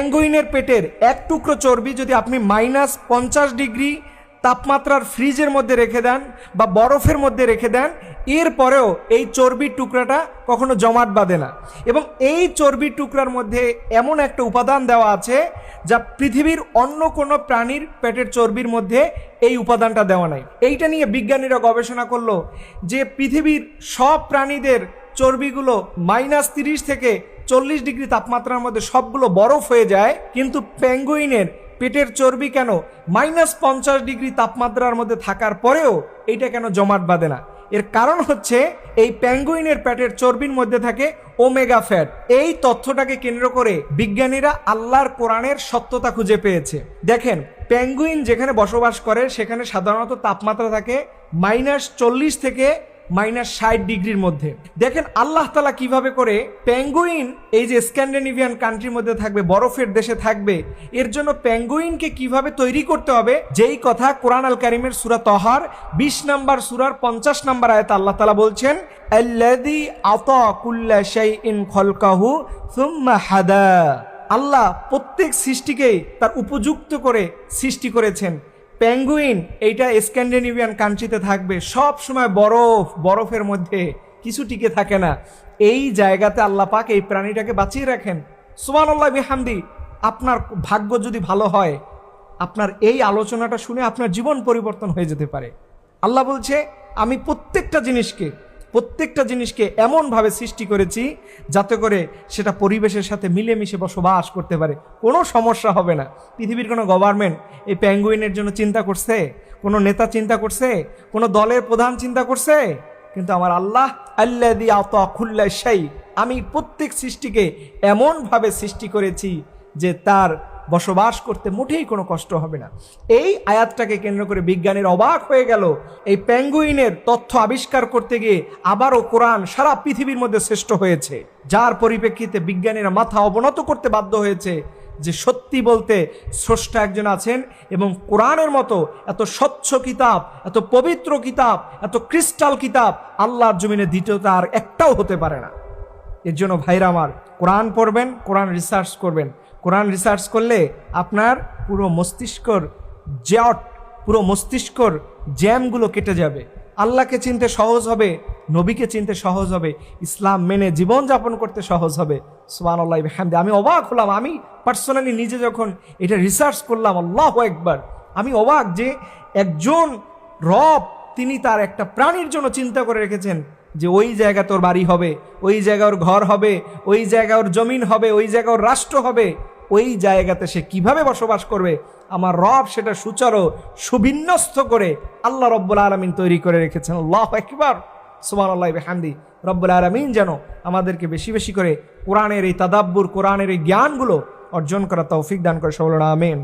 প্যাঙ্গুইনের পেটের এক টুকরো চর্বি যদি আপনি মাইনাস পঞ্চাশ ডিগ্রি তাপমাত্রার ফ্রিজের মধ্যে রেখে দেন বা বরফের মধ্যে রেখে দেন এরপরেও এই চর্বির টুকরাটা কখনো জমাট বাঁধে না। এবং এই চর্বির টুকরার মধ্যে এমন একটা উপাদান দেওয়া আছে যা পৃথিবীর অন্য কোনো প্রাণীর পেটের চর্বির মধ্যে এই উপাদানটা দেওয়া নাই। এইটা নিয়ে বিজ্ঞানীরা গবেষণা করল যে পৃথিবীর সব প্রাণীদের চর্বিগুলো মাইনাস তিরিশ থেকে চল্লিশ ডিগ্রি তাপমাত্রার মধ্যে সবগুলো বরফ হয়ে যায়, কিন্তু প্যাঙ্গুইনের পেটের চর্বি কেন মাইনাস পঞ্চাশ ডিগ্রি তাপমাত্রার মধ্যে থাকার পরেও এটা কেন জমাট বাঁধে না? এর কারণ হচ্ছে এই প্যাঙ্গুইনের পেটের চর্বির মধ্যে থাকে ওমেগা ফ্যাট। এই তথ্যটাকে কেন্দ্র করে বিজ্ঞানীরা আল্লাহর কোরআনের সত্যতা খুঁজে পেয়েছে। দেখেন প্যাঙ্গুইন যেখানে বসবাস করে, সেখানে সাধারণত তাপমাত্রা থাকে মাইনাস চল্লিশ থেকে মাইনাস ষাট ডিগ্রির মধ্যে। দেখেন আল্লাহ তালা কীভাবে করে প্যাঙ্গুইন এই যে স্ক্যান্ডিনেভিয়ান কান্ট্রির মধ্যে থাকবে, বরফের দেশে থাকবে, এর জন্য প্যাঙ্গুইনকে কীভাবে তৈরি করতে হবে, যেই কথা কোরআন আল কারিমের সুরা তহার, বিশ নাম্বার সুরার পঞ্চাশ নাম্বার আয়তা আল্লাহ তালা বলছেন ইন খলকাহু আল্লাহ প্রত্যেক সৃষ্টিকেই তার উপযুক্ত করে সৃষ্টি করেছেন। প্যাঙ্গুইন এইটা স্ক্যান্ডিনেভিয়ান কান্ট্রিতে থাকবে। সব সময় বরফ, বরফের মধ্যে কিছু টিকে থাকে না। এই জায়গাতে আল্লাহ পাক এই প্রাণীটাকে বাঁচিয়ে রাখেন। সোমান আল্লাহ বিহামদি, আপনার ভাগ্য যদি ভালো হয়, আপনার এই আলোচনাটা শুনে আপনার জীবন পরিবর্তন হয়ে যেতে পারে। আল্লাহ বলছে, আমি প্রত্যেকটা জিনিসকে প্রত্যেকটা জিনিসকে এমনভাবে সৃষ্টি করেছি যাতে করে সেটা পরিবেশের সাথে মিলেমিশে বসবাস করতে পারে। কোনো সমস্যা হবে না। পৃথিবীর কোনো গভর্নমেন্ট এই প্যাঙ্গুইনের জন্য চিন্তা করছে, কোনো নেতা চিন্তা করছে, কোনো দলের প্রধান চিন্তা করছে, কিন্তু আমার আল্লাহ আল্লাহ দি আত খুল্লা সেই আমি প্রত্যেক সৃষ্টিকে এমনভাবে সৃষ্টি করেছি যে তার বসবাস করতে মোটেই কোনো কষ্ট হবে না। এই আয়াতটাকে কেন্দ্র করে বিজ্ঞানীর অবাক হয়ে গেল এই প্যাঙ্গুইনের তথ্য আবিষ্কার করতে গিয়ে আবারও কোরআন সারা পৃথিবীর মধ্যে শ্রেষ্ঠ হয়েছে। যার পরিপ্রেক্ষিতে বিজ্ঞানীরা মাথা অবনত করতে বাধ্য হয়েছে যে সত্যি বলতে স্রষ্টা একজন আছেন এবং কোরআনের মতো এত স্বচ্ছ কিতাব, এত পবিত্র কিতাব, এত ক্রিস্টাল কিতাব আল্লাহর জমিনে দ্বিতীয়তা আর একটাও হতে পারে না। এর জন্য ভাইরা আমার, কোরআন পড়বেন, কোরআন রিসার্চ করবেন। কোরআন রিসার্চ করলে আপনার পুরো মস্তিষ্কর জট, পুরো মস্তিষ্কর জ্যামগুলো কেটে যাবে। আল্লাহকে চিনতে সহজ হবে, নবীকে চিনতে সহজ হবে, ইসলাম মেনে জীবনযাপন করতে সহজ হবে। সুবান আল্লাহ হ্যামদে আমি অবাক হলাম। আমি পার্সোনালি নিজে যখন এটা রিসার্চ করলাম, আল্লাহ একবার আমি অবাক যে একজন রব, তিনি তার একটা প্রাণীর জন্য চিন্তা করে রেখেছেন যে ওই জায়গা তোর বাড়ি হবে, ওই জায়গা ওর ঘর হবে, ওই জায়গা ওর জমিন হবে, ওই জায়গা ওর রাষ্ট্র হবে। ওই জায়গাতে সে কীভাবে বসবাস করবে? আমার রব সেটা সুচারো, সুবিন্যস্ত করে আল্লাহ রব্বুল আলমিন তৈরি করে রেখেছেন। আল্লাহ একবার সুমান আল্লাহ হান্দি রব্বুল আলমিন যেন আমাদেরকে বেশি বেশি করে কোরআনের এই তাদাব্বুর, কোরআনের এই জ্ঞানগুলো অর্জন করা তৌফিক দান করে সবল আমিন।